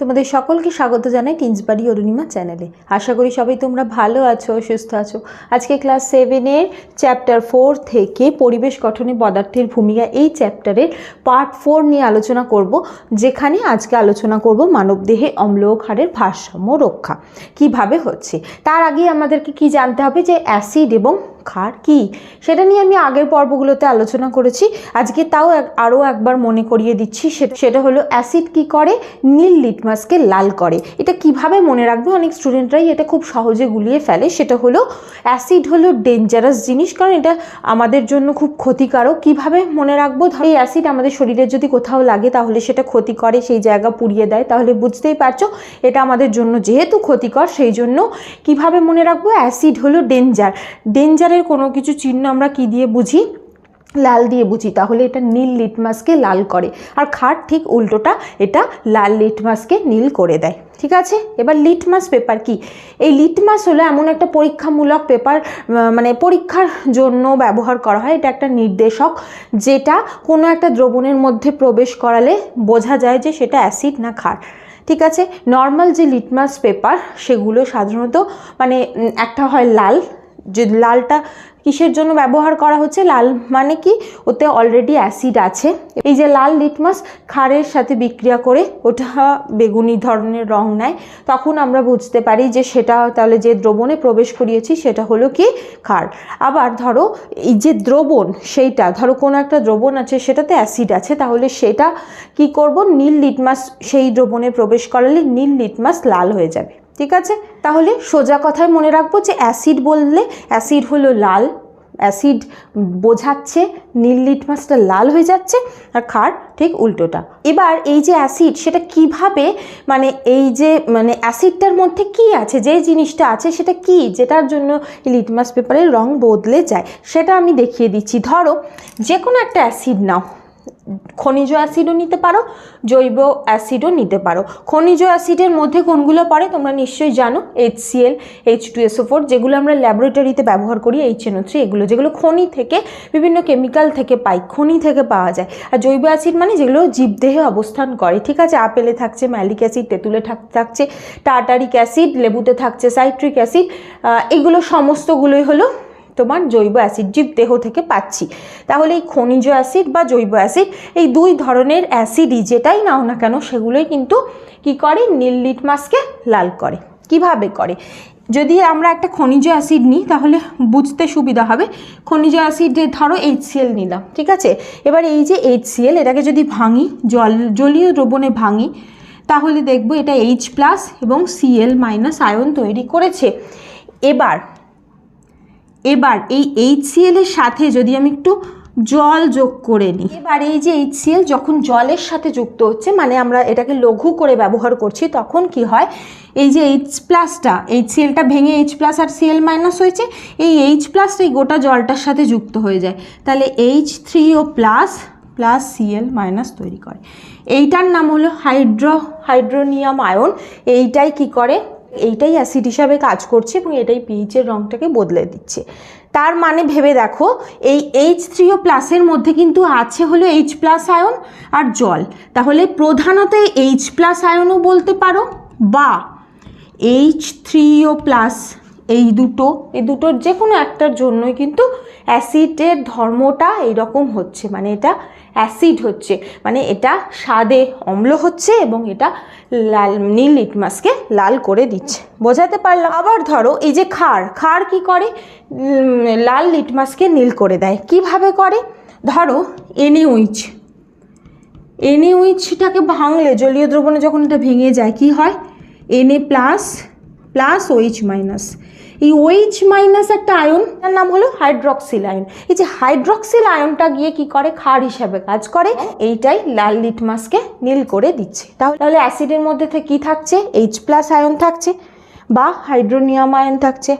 তোমাদের সকলকে স্বাগত জানাই টিন্সবাড়ি অরুণিমা চ্যানেলে। আশা করি সবাই তোমরা ভালো আছো, সুস্থ আছো। আজকে ক্লাস সেভেনের চ্যাপ্টার ফোর থেকে পরিবেশ গঠনে পদার্থের ভূমিকা এই চ্যাপ্টারের পার্ট ফোর নিয়ে আলোচনা করব, যেখানে আজকে আলোচনা করব মানবদেহে অম্ল ক্ষারের ভারসাম্য রক্ষা, কীভাবে হচ্ছে। তার আগে আমাদেরকে কি জানতে হবে যে অ্যাসিড এবং ক্ষার কি? সেটা নিয়ে আমি আগের পর্বগুলোতে আলোচনা করেছি। আজকে তাও আরও একবার মনে করিয়ে দিচ্ছি, সেটা সেটা হলো অ্যাসিড কি করে? নীল লিটমাসকে লাল করে। এটা কীভাবে মনে রাখবে? অনেক স্টুডেন্টরাই এটা খুব সহজে গুলিয়ে ফেলে। সেটা হলো অ্যাসিড হলো ডেঞ্জারাস জিনিস, কারণ এটা আমাদের জন্য খুব ক্ষতিকারক। কীভাবে মনে রাখব? ধর, এই অ্যাসিড আমাদের শরীরে যদি কোথাও লাগে, তাহলে সেটা ক্ষতি করে, সেই জায়গা পুড়িয়ে দেয়। তাহলে বুঝতেই পারছ, এটা আমাদের জন্য যেহেতু ক্ষতিকর, সেই জন্য কীভাবে মনে রাখব? অ্যাসিড হলো ডেঞ্জার। ডেঞ্জারের কোনো কিছু চিহ্ন আমরা কি দিয়ে বুঝি? লাল দিয়ে বুঝি। তাহলে এটা নীল লিটমাসকে লাল করে। আর খাট ঠিক উল্টোটা এটা লাল লিটমাসকে নীল করে দেয়। ঠিক আছে? এবার লিটমাস পেপার কি? এই লিটমাস হলো এমন একটা পরীক্ষামূলক পেপার মানে পরীক্ষার জন্য ব্যবহার করা হয়। এটা একটা নির্দেশক যেটা কোনো একটা দ্রবণের মধ্যে প্রবেশ করালে বোঝা যায় যে সেটা অ্যাসিড না ক্ষার। ঠিক আছে? নর্মাল যে লিটমাস পেপার, সেগুলো সাধারণত মানে একটা হয় লাল যে লালটা কিসের জন্য ব্যবহার করা হচ্ছে? লাল মানে কি? ওতে অলরেডি অ্যাসিড আছে। এই যে লাল লিটমাস খারের সাথে বিক্রিয়া করে ওটা বেগুনি ধরনের রং নেয়। তখন আমরা বুঝতে পারি যে সেটা তাহলে যে দ্রবণে প্রবেশ করিয়েছি সেটা হলো কি? খার। আবার ধরো, এই যে দ্রবণ সেইটা, ধরো কোনো একটা দ্রবণ আছে, সেটাতে অ্যাসিড আছে, তাহলে সেটা কি করব? নীল লিটমাস সেই দ্রবণে প্রবেশ করালে নীল লিটমাস লাল হয়ে যাবে। ঠিক আছে? তাহলে সোজা কথায় মনে রাখব যে অ্যাসিড বললে অ্যাসিড হলো লাল, অ্যাসিড বোঝাচ্ছে নীল লিটমাসটা লাল হয়ে যাচ্ছে আর ক্ষার ঠিক উল্টোটা। এবার এই যে অ্যাসিড, সেটা কীভাবে মানে এই যে মানে অ্যাসিডটার মধ্যে কি আছে, যে জিনিসটা আছে, সেটা কি, যেটার জন্য লিটমাস পেপারের রং বদলে যায়, সেটা আমি দেখিয়ে দিচ্ছি। ধরো যে কোনো একটা অ্যাসিড নাও। খনিজ অ্যাসিডও নিতে পারো, জৈব অ্যাসিডও নিতে পারো। খনিজ অ্যাসিডের মধ্যে কোনগুলো পড়ে তোমরা নিশ্চয়ই জানো? H CL H two SO four যেগুলো আমরা ল্যাবরেটরিতে ব্যবহার করি এইচ এনও থ্রি এগুলো যেগুলো খনি থেকে, বিভিন্ন কেমিক্যাল থেকে পাই, খনি থেকে পাওয়া যায়। আর জৈব অ্যাসিড মানে যেগুলো জীবদেহে অবস্থান করে, ঠিক আছে? আপেলে থাকছে, ম্যালিক অ্যাসিড, তেঁতুলে থাক- থাকছে টাটারিক অ্যাসিড, লেবুতে থাকছে, সাইট্রিক অ্যাসিড এগুলো সমস্তগুলোই হলো তোমার জৈব অ্যাসিড জীব দেহ থেকে পাচ্ছি। তাহলে এই খনিজ অ্যাসিড বা জৈব অ্যাসিড, এই দুই ধরনের অ্যাসিডই যেটাই নাও না কেন, সেগুলোই কিন্তু কি করে? নীল লিটমাসকে লাল করে। কীভাবে করে? যদি আমরা একটা খনিজ অ্যাসিড নিই, তাহলে বুঝতে সুবিধা হবে। খনিজ অ্যাসিডে ধরো এইচ এইচসিএল নিলাম, ঠিক আছে? এবার এই যে এইচ এইচসিএল এটাকে যদি ভাঙি, জল, জলীয় দ্রবণে ভাঙি, তাহলে দেখব এটা এইচ প্লাস এবং সিএল মাইনাস আয়ন তৈরি করেছে। এবার এবার এই এইচসিএল এর সাথে যদি আমি একটু জল যোগ করে নিই এবার এই যে এইচসিএল যখন জলের সাথে যুক্ত হচ্ছে মানে আমরা এটাকে লঘু করে ব্যবহার করছি, তখন কি হয়? এই যে এইচ প্লাসটা এইচসিএলটা ভেঙে এইচ প্লাস আর সিএল মাইনাস হয়েছে, এই এইচ প্লাসটা এই গোটা জলটার সাথে যুক্ত হয়ে যায়। তাহলে H three O plus plus CL minus তৈরি করে। এইটার নাম হলো হাইড্রো, হাইড্রোনিয়াম আয়ন। এইটাই কি করে? এইটাই অ্যাসিড হিসাবে কাজ করছে এবং এটাই পিএইচের রঙটাকে বদলে দিচ্ছে। তার মানে ভেবে দেখো, এই এইচ থ্রি ও প্লাসের মধ্যে কিন্তু আছে হলো এইচ প্লাস আয়ন আর জল। তাহলে প্রধানত এইচ প্লাস আয়নও বলতে পারো বা এইচ থ্রি ও প্লাস এই দুটো, এই দুটোর যে কোনো একটার জন্যই কিন্তু অ্যাসিডের ধর্মটা এইরকম হচ্ছে। মানে এটা অ্যাসিড হচ্ছে। মানে এটা স্বাদে অম্ল হচ্ছে এবং এটা লাল, নীল লিটমাসকে লাল করে দিচ্ছে। বোঝাতে পারলাম? আবার ধরো, এই যে খার খার কি করে? লাল লিটমাসকে নীল করে দেয়। কীভাবে করে? ধরো এনিউইচ এনএইচটাকে ভাঙলে, জলীয় দ্রবণে যখন এটা ভেঙে যায়, কি হয়? NA plus plus OH minus এই ওইচ মাইনাস একটা আয়ন তার নাম হলো হাইড্রক্সিল আয়ন এই যে হাইড্রক্সিল আয়নটা গিয়ে কি করে? ক্ষার হিসাবে কাজ করে। এইটাই লাল লিটমাসকে নীল করে দিচ্ছে। তাহলে অ্যাসিডের মধ্যে কী থাকছে? এইচ প্লাস আয়ন থাকছে বা হাইড্রোনিয়াম আয়ন থাকছে।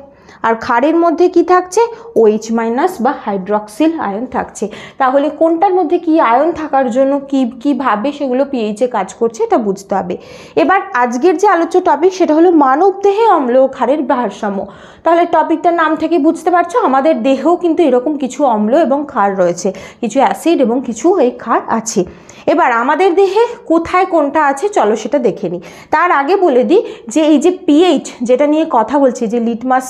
আর ক্ষারের মধ্যে কি থাকছে? ওএইচ মাইনাস বা হাইড্রক্সিল আয়ন থাকছে। তাহলে কোনটার মধ্যে কি আয়ন থাকার জন্য কি কীভাবে সেগুলো পিএইচে কাজ করছে এটা বুঝতে হবে। এবার আজকের যে আলোচ্য টপিক সেটা হলো মানবদেহে অম্ল ও ক্ষারের ভারসাম্য। তাহলে টপিকটার নাম থেকে বুঝতে পারছ, আমাদের দেহেও কিন্তু এরকম কিছু অম্ল এবং ক্ষার রয়েছে। কিছু অ্যাসিড এবং কিছু এই ক্ষার আছে। এবার আমাদের দেহে কোথায় কোনটা আছে চলো সেটা দেখে নিই। তার আগে বলে দিই যে এই যে পিএইচ যেটা নিয়ে কথা বলছি, যে লিটমাস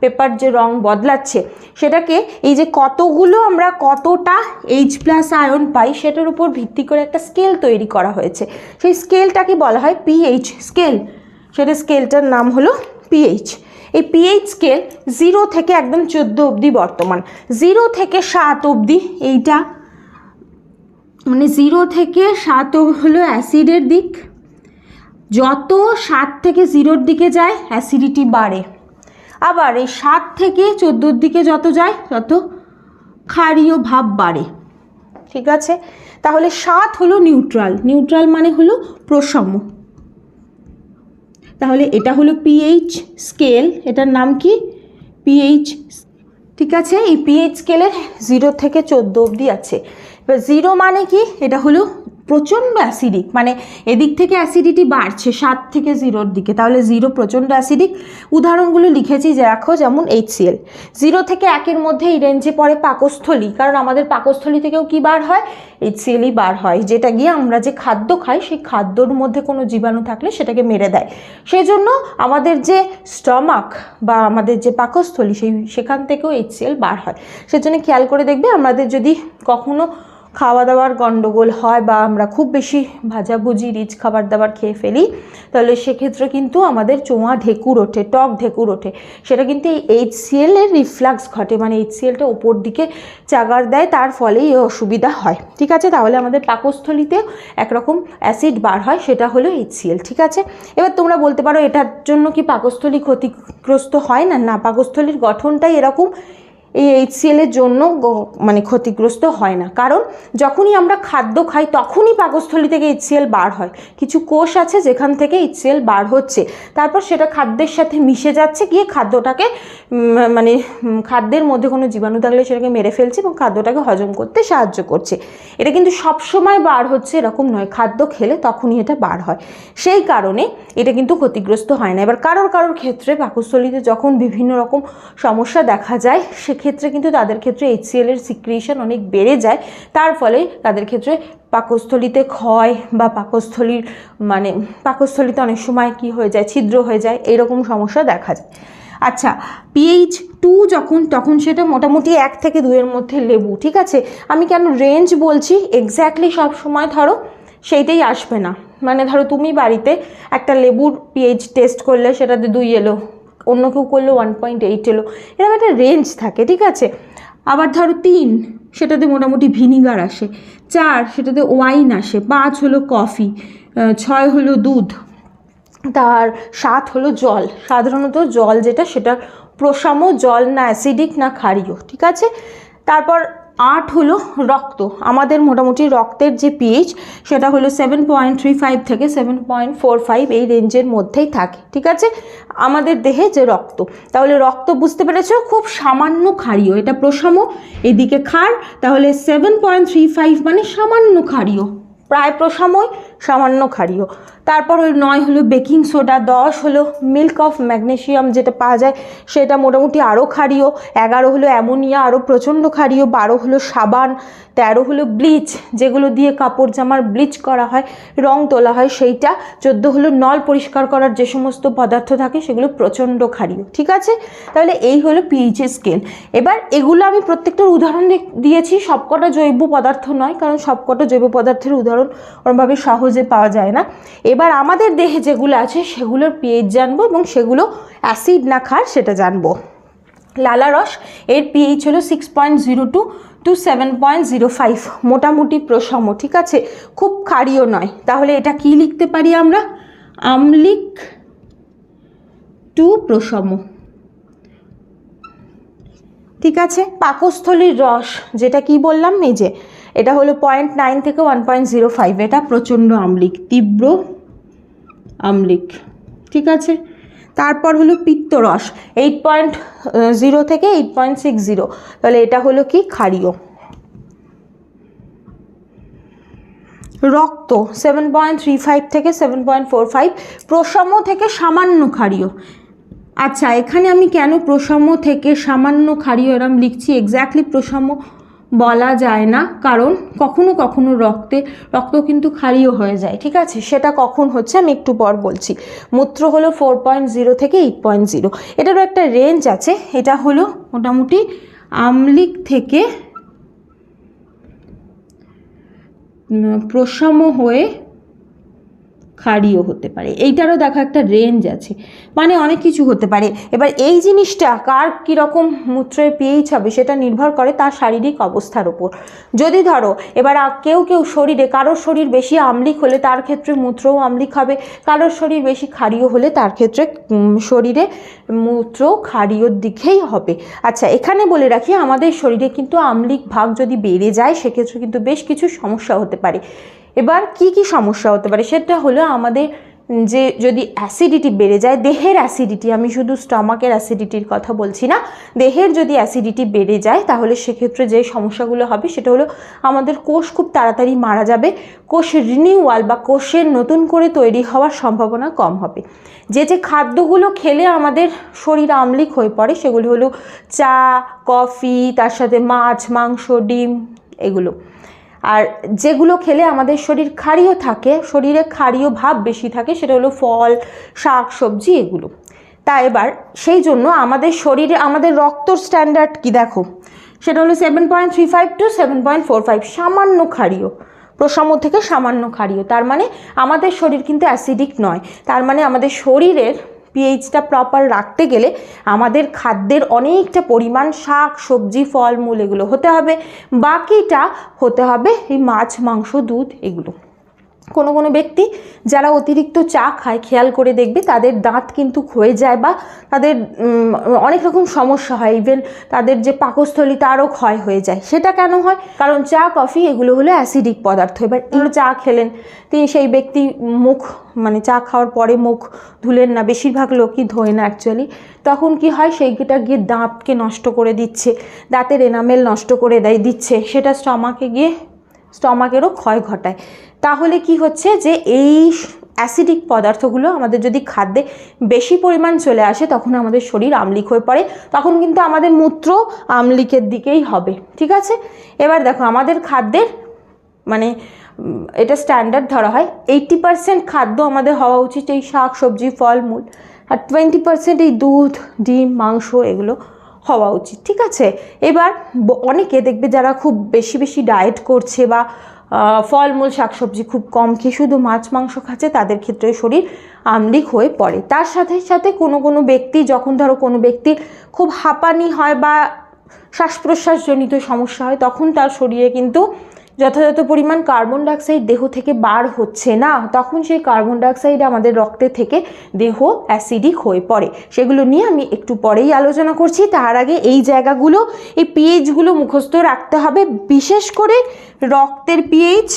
পেপার যে রং বদলাচ্ছে, সেটাকে এই যে কতগুলো আমরা কতটা এইচ প্লাস আয়ন পাই, সেটার উপর ভিত্তি করে একটা স্কেল তৈরি করা হয়েছে। সেই স্কেলটাকে বলা হয়? পিএইচ স্কেল সেটা স্কেলটার নাম হলো পিএইচ এই পিএইচ স্কেল জিরো থেকে একদম চোদ্দ অবধি বর্তমান। জিরো থেকে সাত অবধি এইটা মানে জিরো থেকে সাত হলো অ্যাসিডের দিক। যত সাত থেকে জিরোর দিকে যায়, অ্যাসিডিটি বাড়ে। আবার এই সাত থেকে চোদ্দোর দিকে যত যায়, তত ক্ষারীয় ভাব বাড়ে। ঠিক আছে? তাহলে সাত হলো নিউট্রাল নিউট্রাল মানে হলো প্রসম। তাহলে এটা হলো পিএইচ স্কেল এটার নাম কি? পিএইচ ঠিক আছে? এই পিএইচ স্কেলের জিরো থেকে চোদ্দ অবধি আছে। এবার জিরো মানে কি? এটা হলো প্রচণ্ড অ্যাসিডিক মানে এদিক থেকে অ্যাসিডিটি বাড়ছে, সাত থেকে জিরোর দিকে। তাহলে জিরো প্রচণ্ড অ্যাসিডিক উদাহরণগুলো লিখেছি দেখো যেমন এইচসিএল জিরো থেকে একের মধ্যে এই রেঞ্জে পড়ে পাকস্থলী, কারণ আমাদের পাকস্থলী থেকেও কি বার হয়? এইচসিএলই বার হয়, যেটা গিয়ে আমরা যে খাদ্য খাই, সেই খাদ্যর মধ্যে কোনো জীবাণু থাকলে সেটাকে মেরে দেয়। সেই জন্য আমাদের যে স্টমাক বা আমাদের যে পাকস্থলী, সেই, সেখান থেকেও এইচসিএল বার হয়। সেজন্য খেয়াল করে দেখবে আমাদের যদি কখনো খাওয়া দাওয়ার গণ্ডগোল হয় বা আমরা খুব বেশি ভাজাভুজি, রিচ খাবার দাবার খেয়ে ফেলি, তাহলে সেক্ষেত্রে কিন্তু আমাদের চোঁয়া ঢেকুর ওঠে, টক ঢেকুর ওঠে। সেটা কিন্তু এই এইচসিএল এর রিফ্লাক্স ঘটে মানে এইচসিএলটা ওপর দিকে চাগার দেয়, তার ফলে এই অসুবিধা হয়। ঠিক আছে? তাহলে আমাদের পাকস্থলিতে একরকম অ্যাসিড বার হয়, সেটা হলো এইচসিএল ঠিক আছে? এবার তোমরা বলতে পারো, এটার জন্য কি পাকস্থলী ক্ষতিগ্রস্ত হয় না? না, পাকস্থলীর গঠনটাই এরকম এই এইচসিএল এর জন্য মানে ক্ষতিগ্রস্ত হয় না। কারণ যখনই আমরা খাদ্য খাই, তখনই পাকস্থলী থেকে এইচসিএল বার হয়। কিছু কোষ আছে যেখান থেকে এইচসিএল বার হচ্ছে। তারপর সেটা খাদ্যের সাথে মিশে যাচ্ছে, গিয়ে খাদ্যটাকে মানে খাদ্যের মধ্যে কোনো জীবাণু থাকলে সেটাকে মেরে ফেলছে এবং খাদ্যটাকে হজম করতে সাহায্য করছে। এটা কিন্তু সবসময় বার হচ্ছে, এরকম নয়। খাদ্য খেলে তখনই এটা বার হয়। সেই কারণে এটা কিন্তু ক্ষতিগ্রস্ত হয় না। এবার কারোর কারোর ক্ষেত্রে পাকস্থলীতে যখন বিভিন্ন রকম সমস্যা দেখা যায়, সেক্ষেত্রে কিন্তু তাদের ক্ষেত্রে এইচসিএল এর সিক্রিয়েশন অনেক বেড়ে যায়। তার ফলে তাদের ক্ষেত্রে পাকস্থলীতে ক্ষয় বা পাকস্থলীর মানে পাকস্থলীতে অনেক সময় কি হয়ে যায়, ছিদ্র হয়ে যায়, এরকম সমস্যা দেখা যায়। আচ্ছা পিএইচ টু যখন, তখন সেটা মোটামুটি এক থেকে দুইয়ের মধ্যে লেবু, ঠিক আছে? আমি কেন রেঞ্জ বলছি? এক্স্যাক্টলি সব সময় ধরো সেইটাই আসবে না। মানে ধরো তুমি বাড়িতে একটা লেবুর পিএইচ টেস্ট করলে সেটাতে দুই এলো অন্য কেউ করলে ওয়ান পয়েন্ট এইট এলো। এরকম একটা রেঞ্জ থাকে, ঠিক আছে? আবার ধরো তিন, সেটাতে মোটামুটি ভিনিগার আসে। চার, সেটাতে ওয়াইন আসে। পাঁচ হলো কফি ছয় হলো দুধ, তার সাত হলো জল। সাধারণত জল যেটা সেটা প্রশম জল না অ্যাসিডিক না, ক্ষারীয়, ঠিক আছে? তারপর আট হলো রক্ত। আমাদের মোটামুটি রক্তের যে পিএইচ সেটা হলো সেভেন পয়েন্ট থ্রি ফাইভ থেকে সেভেন পয়েন্ট ফোর ফাইভ এই রেঞ্জের মধ্যেই থাকে, ঠিক আছে? আমাদের দেহে যে রক্ত, তাহলে রক্ত বুঝতে পেরেছ? খুব সামান্য ক্ষারীয়, এটা প্রশম এদিকে ক্ষার, তাহলে সেভেন পয়েন্ট থ্রি ফাইভ মানে সামান্য ক্ষারীয়, প্রায় প্রসময় সামান্য ক্ষারীয়। তারপর ওই নয় হলো বেকিং সোডা, দশ হলো মিল্ক অফ ম্যাগনেশিয়াম যেটা পাওয়া যায়, সেটা মোটামুটি আরও ক্ষারীয়, এগারো হলো অ্যামোনিয়া আরও প্রচণ্ড ক্ষারীয়, বারো হলো সাবান, তেরো হলো ব্লিচ যেগুলো দিয়ে কাপড় জামার ব্লিচ করা হয়, রং তোলা হয়, সেইটা, চোদ্দ হলো নল পরিষ্কার করার যে সমস্ত পদার্থ থাকে, সেগুলো প্রচণ্ড ক্ষারীয়, ঠিক আছে? তাহলে এই হলো পিএইচ স্কেল এবার এগুলো আমি প্রত্যেকটার উদাহরণ দিয়েছি, সবকটা জৈব পদার্থ নয়, কারণ সবকটা জৈব পদার্থের উদাহরণ ওরমভাবে সহজে পাওয়া যায় না। এবার আমাদের দেহে যেগুলো আছে সেগুলোর পিএইচ জানব এবং সেগুলো অ্যাসিড না খার সেটা জানব। লালারস এর পিএইচ হলো six point zero two to seven point zero five মোটামুটি প্রসম, ঠিক আছে? খুব ক্ষারীয় নয়। তাহলে এটা কি লিখতে পারি আমরা? আমলিক টু প্রসম। ঠিক আছে? পাকস্থলীর রস, যেটা কি বললাম যে, এটা হলো পয়েন্ট নাইন থেকে ওয়ান পয়েন্ট জিরো ফাইভ এটা প্রচণ্ড আমলিক, তীব্র আমলিক, ঠিক আছে? তারপর হলো পিত্তরস এইট পয়েন্ট জিরো থেকে এইট পয়েন্ট সিক্স জিরো তাহলে এটা হলো কি? ক্ষারীয়। রক্ত সেভেন পয়েন্ট থ্রি ফাইভ থেকে সেভেন পয়েন্ট ফোর ফাইভ প্রসম থেকে সামান্য ক্ষারীয়। আচ্ছা এখানে আমি কেন প্রসম থেকে সামান্য ক্ষারীয় এরম লিখছি? এক্স্যাক্টলি প্রসম বলা যায় না, কারণ কখনো কখনো রক্তে, রক্ত কিন্তু ক্ষারীয় হয়ে যায়। ঠিক আছে? সেটা কখন হচ্ছে আমি একটু পর বলছি। মূত্র হলো ফোর পয়েন্ট জিরো থেকে এইট পয়েন্ট জিরো এটারও একটা রেঞ্জ আছে। এটা হলো মোটামুটি আমলিক থেকে প্রশম হয়ে ক্ষারীয় হতে পারে। এইটারও দেখো একটা রেঞ্জ আছে। মানে অনেক কিছু হতে পারে। এবার এই জিনিসটা কার কীরকম মূত্রের পিএইচ হবে সেটা নির্ভর করে তার শারীরিক অবস্থার ওপর যদি ধরো, এবার কেউ কেউ শরীরে, কারোর শরীর বেশি আমলিক হলে তার ক্ষেত্রে মূত্রও আমলিক হবে। কারোর শরীর বেশি ক্ষারীয় হলে তার ক্ষেত্রে শরীরে মূত্র ক্ষারীয়র দিকেই হবে। আচ্ছা এখানে বলে রাখি, আমাদের শরীরে কিন্তু আমলিক ভাগ যদি বেড়ে যায়, সেক্ষেত্রে কিন্তু বেশ কিছু সমস্যা হতে পারে। এবার কি কি সমস্যা হতে পারে? সেটা হলো আমাদের যে যদি অ্যাসিডিটি বেড়ে যায়, দেহের অ্যাসিডিটি আমি শুধু স্টমাকের অ্যাসিডিটির কথা বলছি না, দেহের যদি অ্যাসিডিটি বেড়ে যায়, তাহলে সেক্ষেত্রে যে সমস্যাগুলো হবে, সেটা হলো আমাদের কোষ খুব তাড়াতাড়ি মারা যাবে, কোষ রিনিউয়াল বা কোষের নতুন করে তৈরি হওয়ার সম্ভাবনা কম হবে। যে যে খাদ্যগুলো খেলে আমাদের শরীর আমলিক হয়ে পড়ে, সেগুলি হলো চা, কফি, তার সাথে মাছ, মাংস, ডিম, এগুলো। আর যেগুলো খেলে আমাদের শরীর ক্ষারীয় থাকে, শরীরে ক্ষারীয় ভাব বেশি থাকে, সেটা হলো ফল, শাক, সবজি, এগুলো। তা এবার সেই জন্য আমাদের শরীরে, আমাদের রক্তর স্ট্যান্ডার্ড কি দেখো? সেটা হলো seven point three five to seven point four five সামান্য ক্ষারীয়। প্রসম থেকে সামান্য ক্ষারীয়। তার মানে আমাদের শরীর কিন্তু অ্যাসিডিক নয়। তার মানে আমাদের শরীরের পিএইচটা প্রপার রাখতে গেলে আমাদের খাদ্যের অনেকটা পরিমাণ শাক, সবজি, ফলমূল এগুলো হতে হবে। বাকিটা হতে হবে এই মাছ, মাংস, দুধ এগুলো। কোনো কোনো ব্যক্তি যারা অতিরিক্ত চা খায় খেয়াল করে দেখবে তাদের দাঁত কিন্তু ক্ষয়ে যায় বা তাদের অনেক রকম সমস্যা হয়। ইভেন তাদের যে পাকস্থলী তারও ক্ষয় হয়ে যায়। সেটা কেন হয়? কারণ চা কফি এগুলো হলো অ্যাসিডিক পদার্থ। এবার এগুলো চা খেলেন তিনি সেই ব্যক্তি মুখ মানে চা খাওয়ার পরে মুখ ধুলেন না বেশিরভাগ লোকই ধোয় না অ্যাকচুয়ালি তখন কি হয়? সেইটা গিয়ে দাঁতকে নষ্ট করে দিচ্ছে দাঁতের এনামেল নষ্ট করে দেয় দিচ্ছে। সেটা স্টমাকে গিয়ে স্টমাকেরও ক্ষয় ঘটায়। তাহলে কি হচ্ছে যে এই অ্যাসিডিক পদার্থগুলো আমাদের যদি খাদ্যে বেশি পরিমাণ চলে আসে, তখন আমাদের শরীর আমলিক হয়ে পড়ে, তখন কিন্তু আমাদের মূত্র আমলিকের দিকেই হবে, ঠিক আছে? এবার দেখো, আমাদের খাদ্যের মানে এটা স্ট্যান্ডার্ড ধরা হয় এইট্টি পার্সেন্ট খাদ্য আমাদের হওয়া উচিত এই শাক, সবজি, ফলমূল, আর টোয়েন্টি পার্সেন্ট এই দুধ, ডিম, মাংস, এগুলো হওয়া উচিত, ঠিক আছে? এবার অনেকে দেখবে যারা খুব বেশি বেশি ডায়েট করছে বা ফলমূল ফলমূল, শাকসবজি খুব কম খেয়ে শুধু মাছ, মাংস খাচ্ছে, তাদের ক্ষেত্রে শরীর আমলিক হয়ে পড়ে। তার সাথে সাথে কোনো কোনো ব্যক্তি, যখন ধরো কোনো ব্যক্তি খুব হাঁপানি হয় বা শ্বাস প্রশ্বাসজনিত সমস্যা হয়, তখন তার শরীরে কিন্তু যথাযথ পরিমাণ কার্বন ডাইঅক্সাইড দেহ থেকে বার হচ্ছে না, তখন সেই কার্বন ডাইঅক্সাইড আমাদের রক্তে থেকে দেহ অ্যাসিডিক হয়ে পড়ে। সেগুলো নিয়ে আমি একটু পরেই আলোচনা করছি। তার আগে এই জায়গাগুলো, এই পিএইচগুলো মুখস্থ রাখতে হবে, বিশেষ করে রক্তের পিএইচ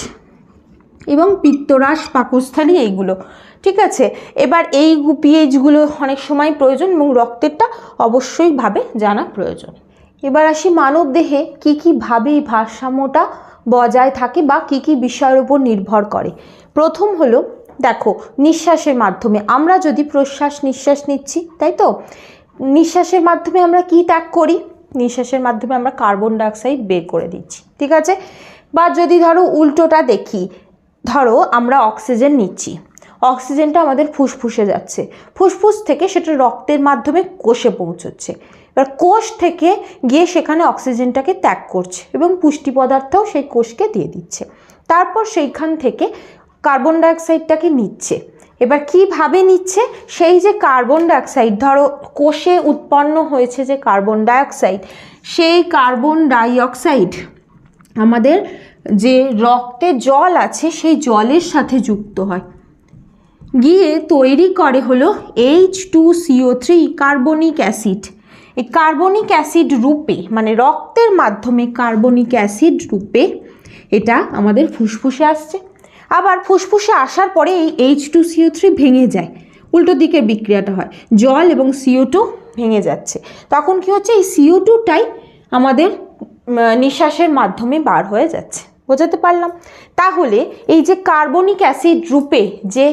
এবং পিত্তরাস, পাকস্থলী এইগুলো, ঠিক আছে? এবার এই পিএইচগুলো অনেক সময় প্রয়োজন এবং রক্তেরটা অবশ্যইভাবে জানা প্রয়োজন। এবার আসি মানব দেহে কী কী ভাবে এই ভারসাম্যটা বজায় থাকে বা কী কী বিষয়ের উপর নির্ভর করে। প্রথম হলো, দেখো, নিঃশ্বাসের মাধ্যমে। আমরা যদি প্রশ্বাস নিঃশ্বাস নিচ্ছি, তাই তো? নিঃশ্বাসের মাধ্যমে আমরা কি ত্যাগ করি? নিঃশ্বাসের মাধ্যমে আমরা কার্বন ডাইঅক্সাইড বের করে দিচ্ছি, ঠিক আছে? বা যদি ধরো উল্টোটা দেখি, ধরো আমরা অক্সিজেন নিচ্ছি। অক্সিজেনটা আমাদের ফুসফুসে যাচ্ছে। ফুসফুস থেকে সেটা রক্তের মাধ্যমে কোষে পৌঁছচ্ছে। এবার কোষ থেকে গিয়ে সেখানে অক্সিজেনটাকে ত্যাগ করছে এবং পুষ্টি পদার্থও সেই কোষকে দিয়ে দিচ্ছে। তারপর সেইখান থেকে কার্বন ডাইঅক্সাইডটাকে নিচ্ছে। এবার কীভাবে নিচ্ছে? সেই যে কার্বন ডাইঅক্সাইড, ধরো কোষে উৎপন্ন হয়েছে যে কার্বন ডাইঅক্সাইড, সেই কার্বন ডাইঅক্সাইড আমাদের যে রক্তে জল আছে, সেই জলের সাথে যুক্ত হয়। গিয়ে তৈরি করে হলো H two C O three carbonic acid এই কার্বনিক অ্যাসিড রূপে মানে রক্তের মাধ্যমে কার্বনিক অ্যাসিড রূপে এটা আমাদের ফুসফুসে আসছে। আবার ফুসফুসে আসার পরে এই এইচ টু সিও থ্রি ভেঙে যায়। উল্টো দিকের বিক্রিয়াটা হয়। জল এবং সিও টু ভেঙে যাচ্ছে। তখন কি হচ্ছে? এই সিও টুটাই আমাদের নিঃশ্বাসের মাধ্যমে বার হয়ে যাচ্ছে। বোঝাতে পারলাম? তাহলে এই যে কার্বনিক অ্যাসিড রূপে যে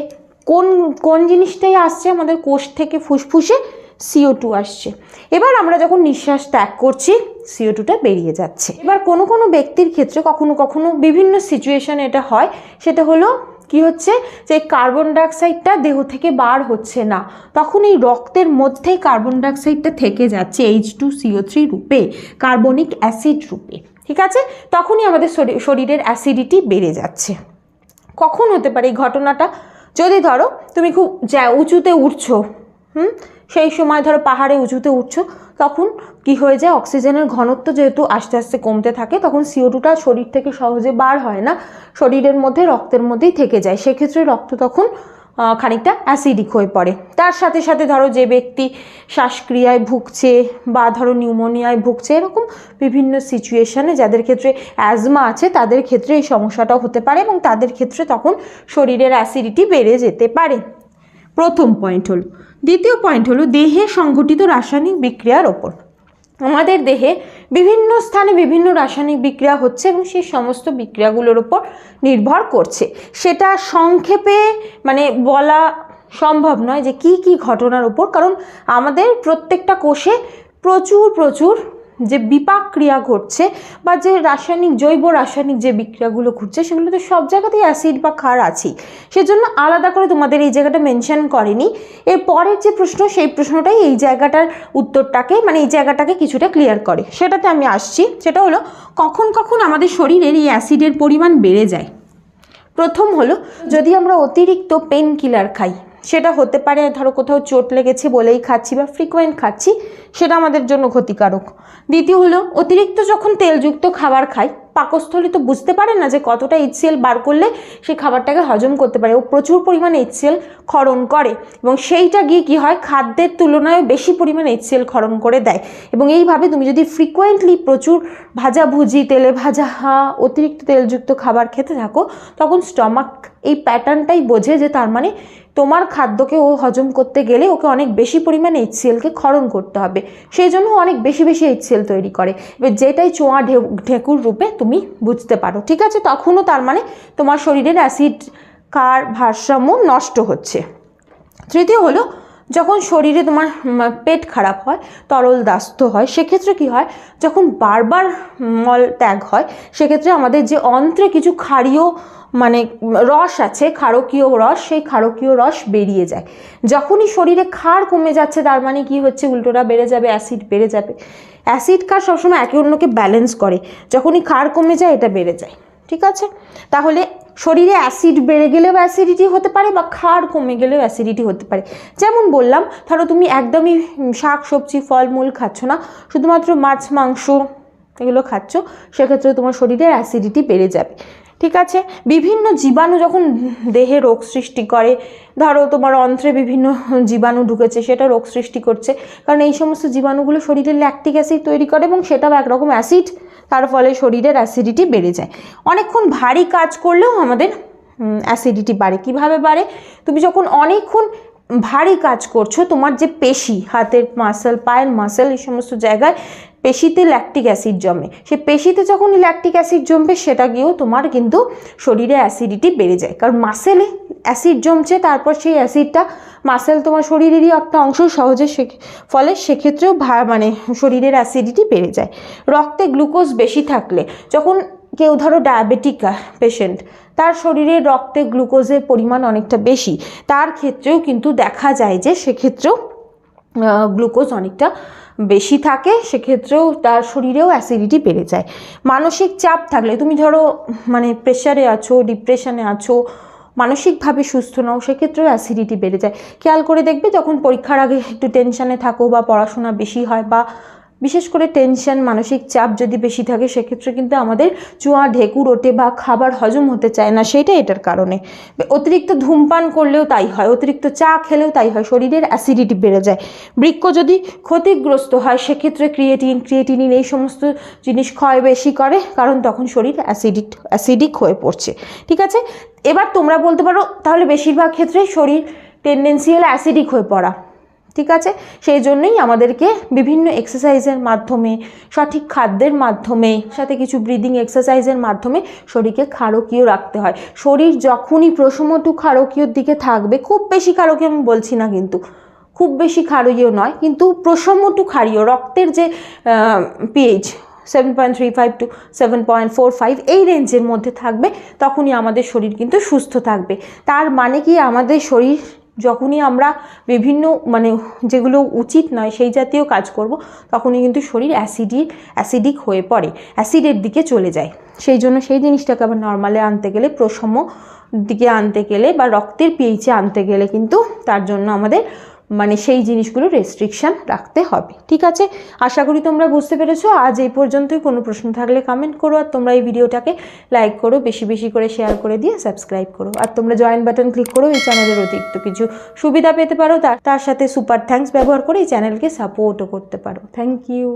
কোন কোন জিনিসটাই আসছে আমাদের কোষ থেকে ফুসফুসে? সিও টু আসছে। এবার আমরা যখন নিঃশ্বাস ত্যাগ করছি সিও টুটা বেরিয়ে যাচ্ছে। এবার কোনো কোনো ব্যক্তির ক্ষেত্রে কখনো কখনো বিভিন্ন সিচুয়েশন এটা হয়। সেটা হলো কি হচ্ছে? যে কার্বন ডাইঅক্সাইডটা দেহ থেকে বার হচ্ছে না। তখন এই রক্তের মধ্যেই কার্বন ডাইঅক্সাইডটা থেকে যাচ্ছে H two C O three রূপে কার্বনিক অ্যাসিড রূপে। ঠিক আছে? তখনই আমাদের শরী- শরীরের অ্যাসিডিটি বেড়ে যাচ্ছে। কখন হতে পারে এই ঘটনাটা? যদি ধরো, তুমি খুব যা, উঁচুতে উঠছো, হুম? সেই সময় ধরো পাহাড়ে উঁচুতে উঠছো, তখন কি হয়ে যায়? অক্সিজেনের ঘনত্ব যেহেতু আস্তে আস্তে কমতে থাকে, তখন সিও টুটা শরীর থেকে সহজে বার হয় না, শরীরের মধ্যে, রক্তের মধ্যেই থেকে যায়। সেক্ষেত্রে রক্ত তখন খানিকটা অ্যাসিডিক হয়ে পড়ে। তার সাথে সাথে ধরো যে ব্যক্তি শ্বাসক্রিয়ায় ভুগছে বা ধরো নিউমোনিয়ায় ভুগছে, এরকম বিভিন্ন সিচুয়েশানে যাদের ক্ষেত্রে অ্যাজমা আছে, তাদের ক্ষেত্রে এই সমস্যাটাও হতে পারে এবং তাদের ক্ষেত্রে তখন শরীরের অ্যাসিডিটি বেড়ে যেতে পারে। প্রথম পয়েন্ট হলো। দ্বিতীয় পয়েন্ট হলো দেহে সংঘটিত রাসায়নিক বিক্রিয়ার ওপর। আমাদের দেহে বিভিন্ন স্থানে বিভিন্ন রাসায়নিক বিক্রিয়া হচ্ছে এবং সেই সমস্ত বিক্রিয়াগুলোর ওপর নির্ভর করছে। সেটা সংক্ষেপে মানে বলা সম্ভব নয় যে কি কি ঘটনার উপর কারণ আমাদের প্রত্যেকটা কোষে প্রচুর প্রচুর যে বিপাক ক্রিয়া ঘটছে বা যে রাসায়নিক, জৈব রাসায়নিক যে বিক্রিয়াগুলো ঘটছে, সেগুলো তো সব জায়গাতেই অ্যাসিড বা ক্ষার আছেই। সেজন্য আলাদা করে তোমাদের এই জায়গাটা মেনশন করেনি। এর পরের যে প্রশ্ন, সেই প্রশ্নটাই এই জায়গাটার উত্তরটাকে মানে এই জায়গাটাকে কিছুটা ক্লিয়ার করে। সেটাতে আমি আসছি। সেটা হলো, কখন কখন আমাদের শরীরের এই অ্যাসিডের পরিমাণ বেড়ে যায়? প্রথম হলো, যদি আমরা অতিরিক্ত পেন কিলার খাই সেটা হতে পারে, ধরো কোথাও চোট লেগেছে বলেই খাচ্ছি বা ফ্রিকোয়েন্ট খাচ্ছি, সেটা আমাদের জন্য ক্ষতিকারক। দ্বিতীয় হলো, অতিরিক্ত যখন তেলযুক্ত খাবার খাই, পাকস্থলী তো বুঝতে পারে না যে কতটা এইচসিএল বার করলে সেই খাবারটাকে হজম করতে পারে। ও প্রচুর পরিমাণে এইচসিএল ক্ষরণ করে এবং সেইটা গিয়ে কি হয়, খাদ্যের তুলনায় বেশি পরিমাণে এইচসিএল ক্ষরণ করে দেয়। এবং এইভাবে তুমি যদি ফ্রিকোয়েন্টলি প্রচুর ভাজাভুজি তেলে ভাজা, হা, অতিরিক্ত তেলযুক্ত খাবার খেতে থাকো, তখন স্টমাক এই প্যাটার্নটাই বোঝে যে তার মানে তোমার খাদ্যকে ও হজম করতে গেলে ওকে অনেক বেশি পরিমাণে এইচসিএলকে খরণ করতে হবে। সেই জন্য অনেক বেশি বেশি এইচসিএল তৈরি করে। এবার যেটাই চোঁয়া ঢেউ, ঢেকুর রূপে তুমি বুঝতে পারো, ঠিক আছে? তখনও তার মানে তোমার শরীরের অ্যাসিড, কার ভারসাম্য নষ্ট হচ্ছে। তৃতীয় হলো যখন শরীরে তোমার পেট খারাপ হয়, তরল দাস্ত হয়, সেক্ষেত্রে কি হয়? যখন বারবার মল ত্যাগ হয়, সেক্ষেত্রে আমাদের যে অন্ত্রে কিছু ক্ষারীয় মানে রস আছে, ক্ষারকীয় রস, সেই ক্ষারকীয় রস বেরিয়ে যায়। যখনই শরীরে ক্ষার কমে যাচ্ছে, তার মানে কি হচ্ছে? উল্টোটা বেড়ে যাবে, অ্যাসিড বেড়ে যাবে। অ্যাসিড ক্ষার সবসময় একে অন্যকে ব্যালেন্স করে। যখনই ক্ষার কমে যায়, এটা বেড়ে যায়। ঠিক আছে? তাহলে শরীরে অ্যাসিড বেড়ে গেলেও অ্যাসিডিটি হতে পারে বা ক্ষার কমে গেলেও অ্যাসিডিটি হতে পারে। যেমন বললাম, ধরো তুমি একদমই শাক, সবজি, ফলমূল খাচ্ছ না, শুধুমাত্র মাছ, মাংস এগুলো খাচ্ছ, সেক্ষেত্রে তোমার শরীরের অ্যাসিডিটি বেড়ে যাবে। ঠিক আছে? বিভিন্ন জীবাণু যখন দেহে রোগ সৃষ্টি করে, ধরো তোমার অন্ত্রে বিভিন্ন জীবাণু ঢুকেছে, সেটা রোগ সৃষ্টি করছে, কারণ এই সমস্ত জীবাণুগুলো শরীরে ল্যাকটিক অ্যাসিড তৈরি করে এবং সেটাও একরকম অ্যাসিড তার ফলে শরীরের অ্যাসিডিটি বেড়ে যায়। অনেকক্ষণ ভারী কাজ করলেও আমাদের অ্যাসিডিটি বাড়ে। কীভাবে বাড়ে? তুমি যখন অনেকক্ষণ ভারী কাজ করছ, তোমার যে পেশি, হাতের মাসেল পায়ের মাসেল এই সমস্ত জায়গায় পেশিতে ল্যাকটিক অ্যাসিড জমে। সে পেশিতে যখন ল্যাকটিক অ্যাসিড জমবে, সেটা গিয়েও তোমার কিন্তু শরীরে অ্যাসিডিটি বেড়ে যায়। কারণ মাসেলে অ্যাসিড জমছে, তারপর সেই অ্যাসিডটা মাসেল তোমার শরীরেরই একটা অংশ, সহজে সে ফলে সেক্ষেত্রেও মানে শরীরের অ্যাসিডিটি বেড়ে যায়। রক্তে গ্লুকোজ বেশি থাকলে, যখন কেউ ধরো ডায়াবেটিক পেশেন্ট, তার শরীরে রক্তে গ্লুকোজের পরিমাণ অনেকটা বেশি। তার ক্ষেত্রেও কিন্তু দেখা যায় যে সেক্ষেত্রেও গ্লুকোজ অনেকটা বেশি থাকে, সেক্ষেত্রেও তার শরীরেও অ্যাসিডিটি বেড়ে যায়। মানসিক চাপ থাকলে, তুমি ধরো মানে প্রেশারে আছো ডিপ্রেশনে আছো মানসিকভাবে সুস্থ নও, সেক্ষেত্রেও অ্যাসিডিটি বেড়ে যায়। খেয়াল করে দেখবে যখন পরীক্ষার আগে একটু টেনশানে থাকো বা পড়াশোনা বেশি হয় বা বিশেষ করে টেনশন মানসিক চাপ যদি বেশি থাকে, সেক্ষেত্রে কিন্তু আমাদের চুয়া, ঢেকুর ওঠে বা খাবার হজম হতে চায় না সেটা এটার কারণে। অতিরিক্ত ধূমপান করলেও তাই হয়, অতিরিক্ত চা খেলেও তাই হয়, শরীরের অ্যাসিডিটি বেড়ে যায়। বৃক্ষ যদি ক্ষতিগ্রস্ত হয়, সেক্ষেত্রে ক্রিয়েটিন ক্রিয়েটিনিন এই সমস্ত জিনিস ক্ষয় বেশি করে, কারণ তখন শরীর অ্যাসিডিক অ্যাসিডিক হয়ে পড়ছে। ঠিক আছে? এবার তোমরা বলতে পারো, তাহলে বেশিরভাগ ক্ষেত্রে শরীর টেন্ডেন্সিয়াল অ্যাসিডিক হয়ে পড়া। ঠিক আছে? সেই জন্যই আমাদেরকে বিভিন্ন এক্সারসাইজের মাধ্যমে, সঠিক খাদ্যের মাধ্যমে, সাথে কিছু ব্রিদিং এক্সারসাইজের মাধ্যমে শরীরকে ক্ষারকীয় রাখতে হয়। শরীর যখনই প্রসমটু ক্ষারকীয়র দিকে থাকবে, খুব বেশি ক্ষারকীয় আমি বলছি না কিন্তু, খুব বেশি ক্ষারীয় নয়, কিন্তু প্রসমটু ক্ষারীয় রক্তের যে pH seven point three five to seven point four five এই রেঞ্জের মধ্যে থাকবে, তখনই আমাদের শরীর কিন্তু সুস্থ থাকবে। তার মানে কি? আমাদের শরীর যখনই আমরা বিভিন্ন মানে যেগুলো উচিত নয় সেই জাতীয় কাজ করব, তখনই কিন্তু শরীর অ্যাসিডির অ্যাসিডিক হয়ে পড়ে, অ্যাসিডের দিকে চলে যায়। সেই জন্য সেই জিনিসটাকে আবার নর্মালে আনতে গেলে, প্রসম দিকে আনতে গেলে বা রক্তের পিএইচে আনতে গেলে কিন্তু তার জন্য আমাদের মানে সেই জিনিসগুলো রেস্ট্রিকশান রাখতে হবে। ঠিক আছে? আশা করি তোমরা বুঝতে পেরেছ। আজ এই পর্যন্তই। কোনো প্রশ্ন থাকলে কমেন্ট করো আর তোমরা এই ভিডিওটাকে লাইক করো, বেশি বেশি করে শেয়ার করে দিয়ে সাবস্ক্রাইব করো। আর তোমরা জয়েন বাটন ক্লিক করো এই চ্যানেলের অতিরিক্ত কিছু সুবিধা পেতে পারো। তার তার সাথে সুপার থ্যাঙ্কস ব্যবহার করে এই চ্যানেলকে সাপোর্টও করতে পারো। Thank you